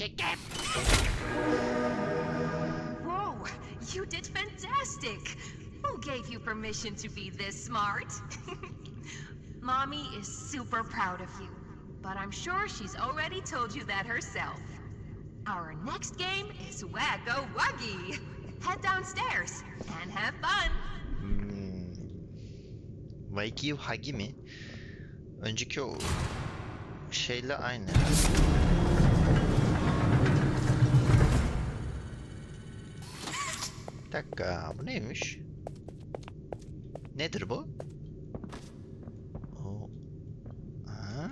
Çekim. Whoa, you did fantastic! Who gave you permission to be this smart? Mommy is super proud of you, but I'm sure she's already told you that herself. Our next game is Waggo Wuggy. Head downstairs and have fun. Hmm. Waikyu Hagi mi? Önceki o şeyle aynı. Dakika, bu neymiş? Nedir bu? O... Aa.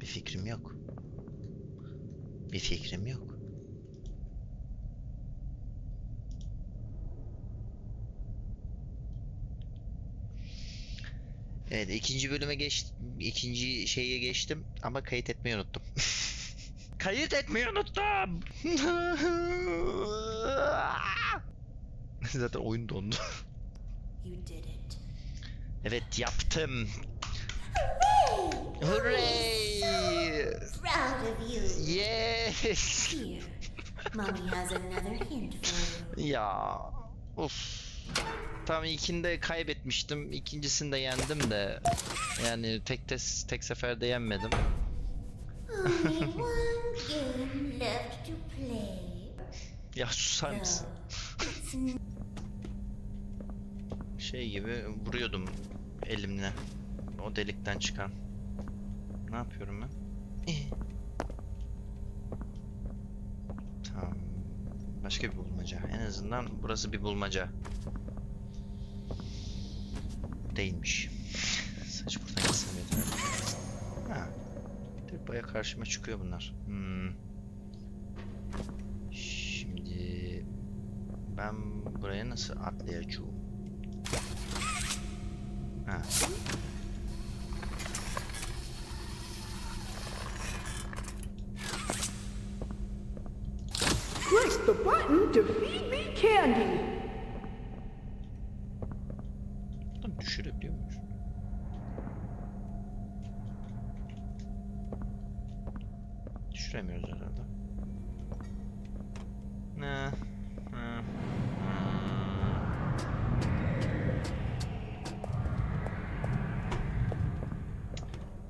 Bir fikrim yok. Bir fikrim yok. Evet ikinci bölüme geç ikinci şeye geçtim ama kayıt etmeyi unuttum. kayıt etmeyi unuttum. Zaten oyun dondu. Evet yaptım. Hooray! Proud of you. Yes! Here, Mommy has another hint for you. Ya of. Tam ilkinde kaybetmiştim. ikincisinde yendim de yani tek tes tek seferde yenmedim. Ya susar mısın? Şey gibi vuruyordum elimle. O delikten çıkan. Ne yapıyorum ben? Tamam. Başka bir bulmaca. En azından burası bir bulmaca. Değilmiş. Saç buradan gitsem yeter. Ha. Direkt baya karşıma çıkıyor bunlar. Hmm. Şimdi ben buraya nasıl atlayacağım? Ha. Düşürebiliyor muyuz? Düşüremiyoruz herhalde. Ne?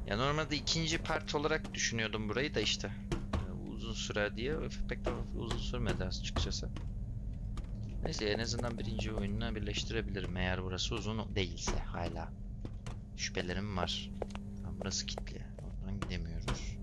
Ya normalde ikinci part olarak düşünüyordum burayı da işte. Ee, Uzun sürer diye pek de uzun sürmedi açıkçası. Neyse en azından birinci oyununa birleştirebilirim eğer burası uzun değilse hala. Şüphelerim var. Burası kilitli. Oradan gidemiyoruz.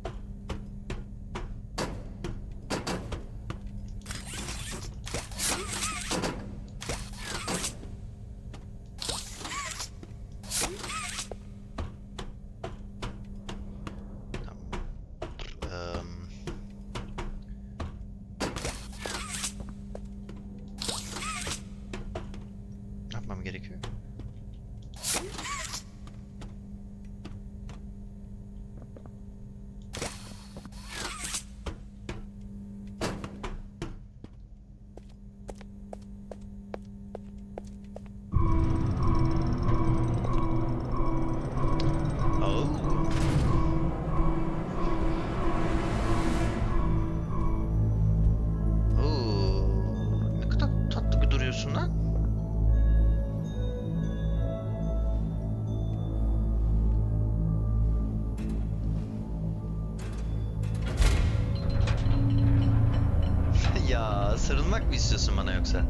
Ya sarılmak mı istiyorsun bana yoksa?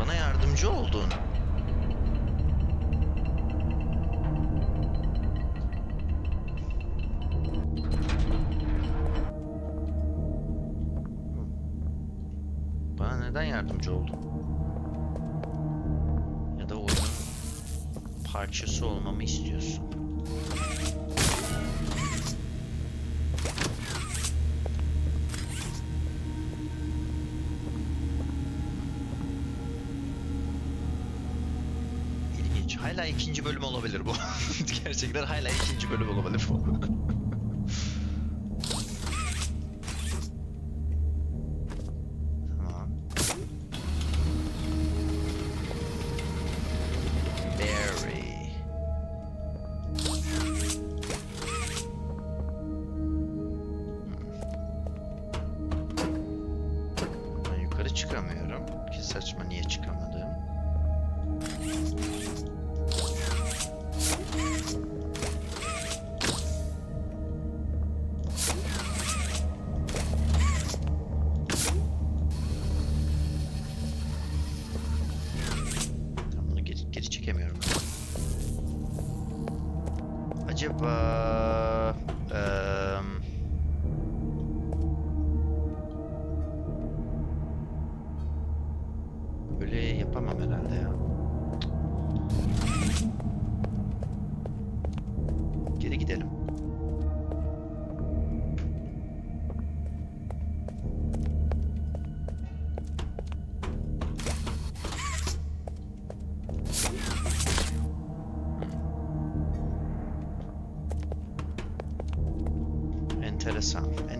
Bana yardımcı oldun. Bana neden yardımcı oldun? Ya da oyunun parçası olmamı istiyorsun. hala ikinci bölüm olabilir bu. Gerçekten hala ikinci bölüm olabilir bu. tamam. Hmm. Ben yukarı çıkamıyorum ki saçma niye çıkamıyorum.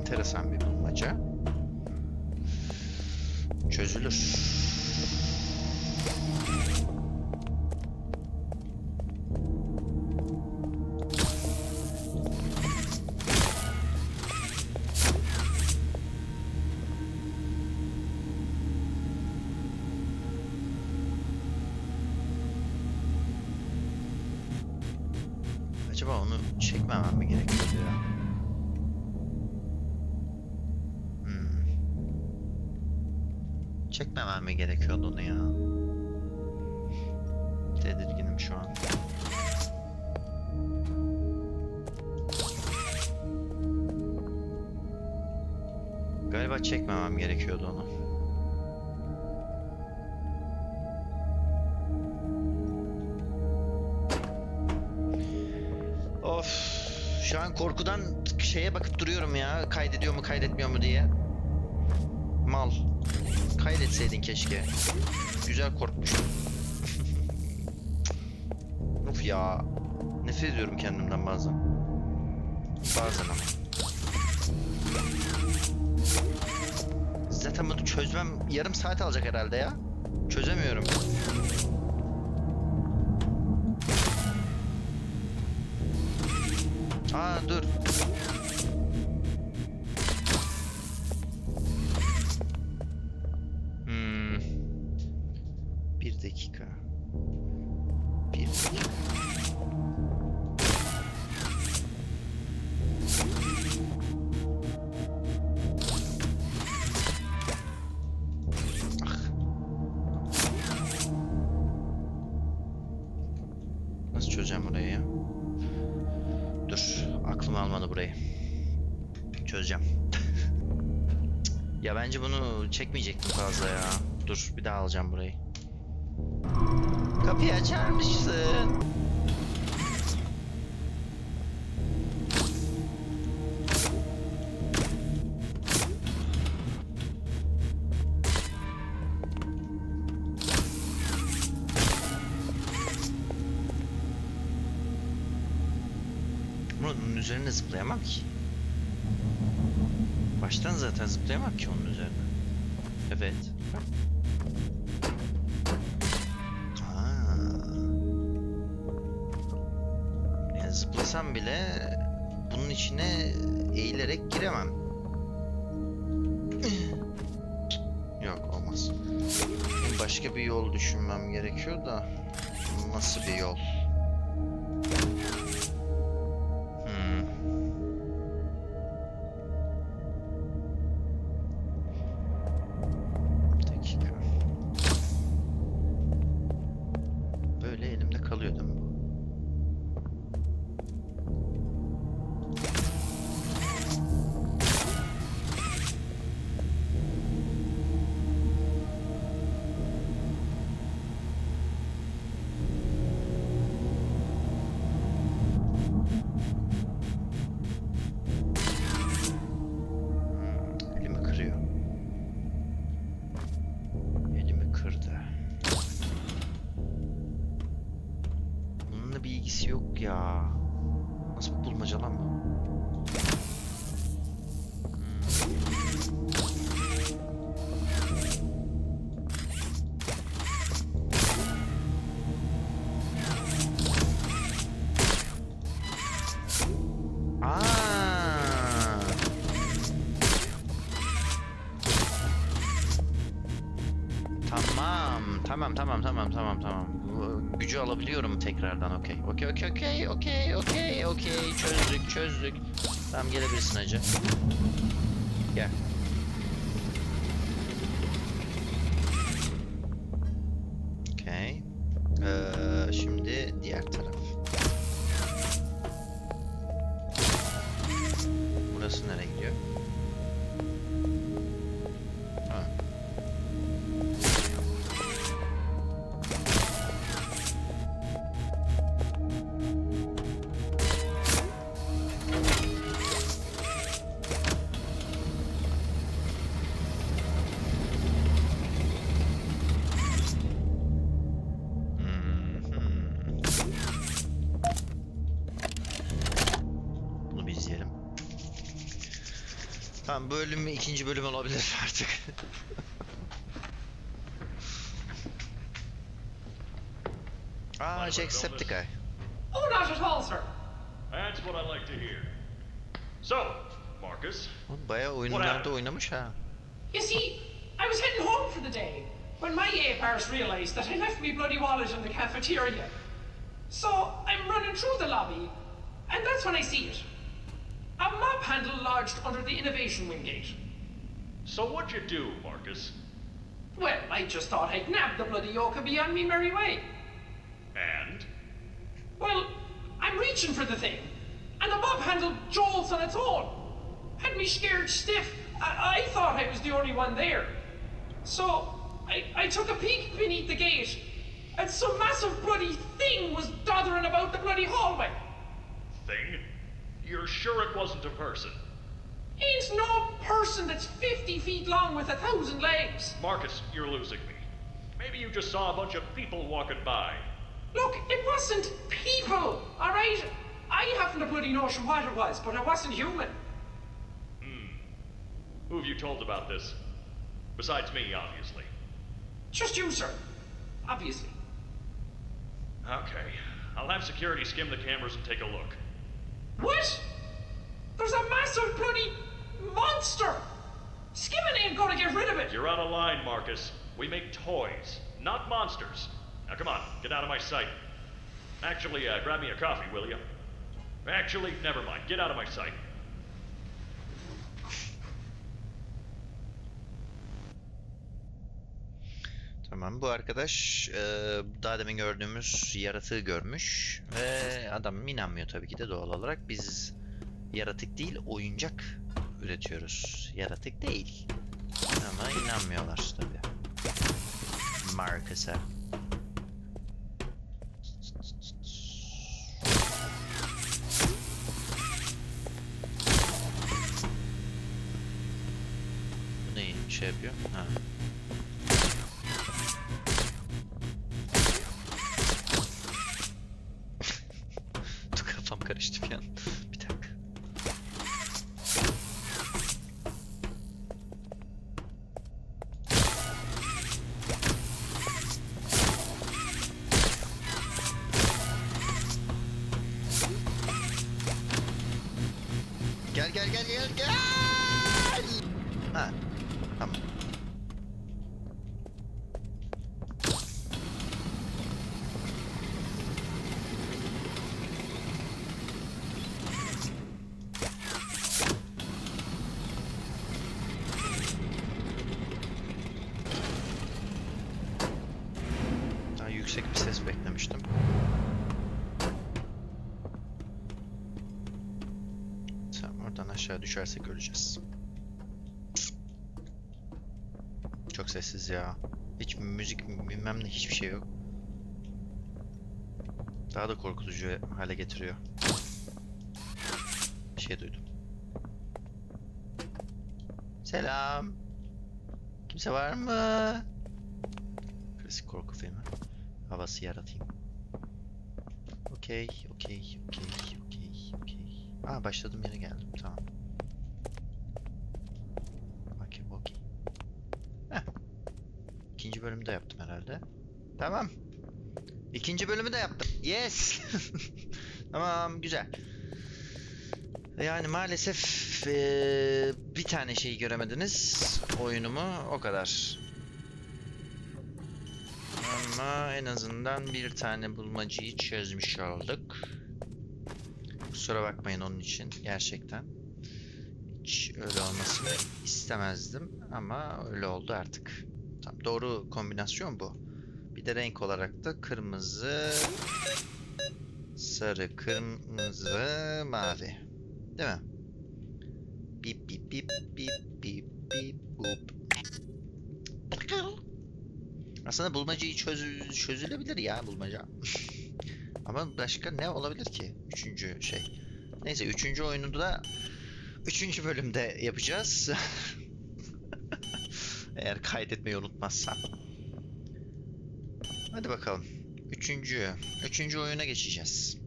Enteresan, bir bulmaca. Çözülür. Çekmemem mi gerekiyordu onu ya? Tedirginim şu an. Galiba çekmemem gerekiyordu onu. Of. Şu an korkudan şeye bakıp duruyorum ya. Kaydediyor mu kaydetmiyor mu diye. Mal. Kaydetseydin keşke. Güzel korkmuştum. of ya. Nefret ediyorum kendimden bazen. Bazen ama. Zaten bunu çözmem yarım saat alacak herhalde ya. Çözemiyorum. Aa dur. dakika. 1 ah. Nasıl çözeceğim burayı ya? Dur, aklım almadı burayı. Çözeceğim. ya bence bunu çekmeyecektim fazla ya. Dur, bir daha alacağım burayı. Kapıyı açar mısın? Bunun üzerine zıplayamam ki. Baştan zaten zıplayamam ki onun üzerine. Evet. Zıplasam bile bunun içine eğilerek giremem. Yok olmaz. Başka bir yol düşünmem gerekiyor da nasıl bir yol? Nasıl bulmaca lan bu? Hmm. Tekrardan okey. Okey okey okey okey okey okey çözdük çözdük. Tamam gelebilirsin hacı. Gel. Tamam bölüm ikinci bölüm olabilir artık. Aa Jacksepticeye. Oh, not at all, sir. That's what I like to hear. So, Marcus, Bayağı oyunlarda oynamış ha. You see, I was heading home for the day when my apars realized that I left me bloody wallet in the cafeteria. So I'm running through the lobby, and that's when I see it. A mop handle lodged under the innovation wing gate. so what'd you do, Marcus? Well, I just thought I'd nab the bloody yoke and be on me merry way. And? Well, I'm reaching for the thing, and the mop handle jolts on its own. Had me scared stiff. I, I thought I was the only one there. So I, I took a peek beneath the gate, and some massive bloody thing was doddering about the bloody hallway. You're sure it wasn't a person? Ain't no person that's 50 feet long with a thousand legs. Marcus, you're losing me. Maybe you just saw a bunch of people walking by. Look, it wasn't people, alright? I haven't a bloody notion what it was, but it wasn't human. Hmm. Who have you told about this? Besides me, obviously. Just you, sir. Obviously. Okay. I'll have security skim the cameras and take a look. What? There's a massive bloody monster! Skimming ain't gonna get rid of it! You're out of line, Marcus. We make toys, not monsters. Now come on, get out of my sight. Actually, uh, grab me a coffee, will you? Actually, never mind. Get out of my sight. Tamam bu arkadaş e, daha demin gördüğümüz yaratığı görmüş ve adam inanmıyor tabii ki de doğal olarak. Biz yaratık değil oyuncak üretiyoruz. Yaratık değil. Ama inanmıyorlar tabii. Marcus'a. Gel gel gel. Ha. Tamam. Daha yüksek bir ses beklemiştim. Tamam oradan aşağı düşersek öleceğiz. Çok sessiz ya. Hiç müzik bilmem ne hiçbir şey yok. Daha da korkutucu hale getiriyor. Bir şey duydum. Selam. Kimse var mı? Klasik korku filmi. Havası yaratayım. Okey, okey, okey, okey, okey. Aa başladığım yere geldim. Tamam. Okey, okey. Heh. İkinci bölümü de yaptım herhalde. Tamam. İkinci bölümü de yaptım. Yes. tamam, güzel. Yani maalesef eee, bir tane şeyi göremediniz oyunumu o kadar. Ama en azından bir tane bulmacayı çözmüş olduk. Kusura bakmayın onun için gerçekten. Hiç öyle olmasını istemezdim ama öyle oldu artık. Tamam, doğru kombinasyon bu. Bir de renk olarak da kırmızı, sarı, kırmızı, mavi. Değil mi? Bip bip bip bip bip bip bup. Aslında bulmacayı çöz çözülebilir ya bulmaca. Ama başka ne olabilir ki? Üçüncü şey. Neyse üçüncü oyunu da üçüncü bölümde yapacağız. Eğer kaydetmeyi unutmazsam. Hadi bakalım. Üçüncü. Üçüncü oyuna geçeceğiz.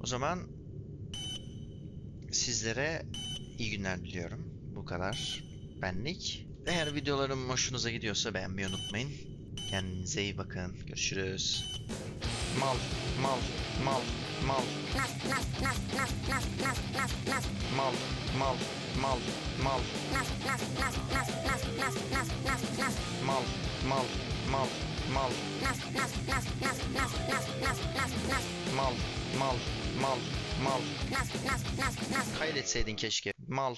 O zaman sizlere iyi günler diliyorum. Bu kadar. Benlik. Eğer videolarım hoşunuza gidiyorsa beğenmeyi unutmayın. Kendinize iyi bakın. Görüşürüz. Mal, mal, mal, mal. Mal, mal, mal, mal. Mal, mal, mal, mal. Mal, mal, mal, mal. Kaydetseydin keşke. Mal.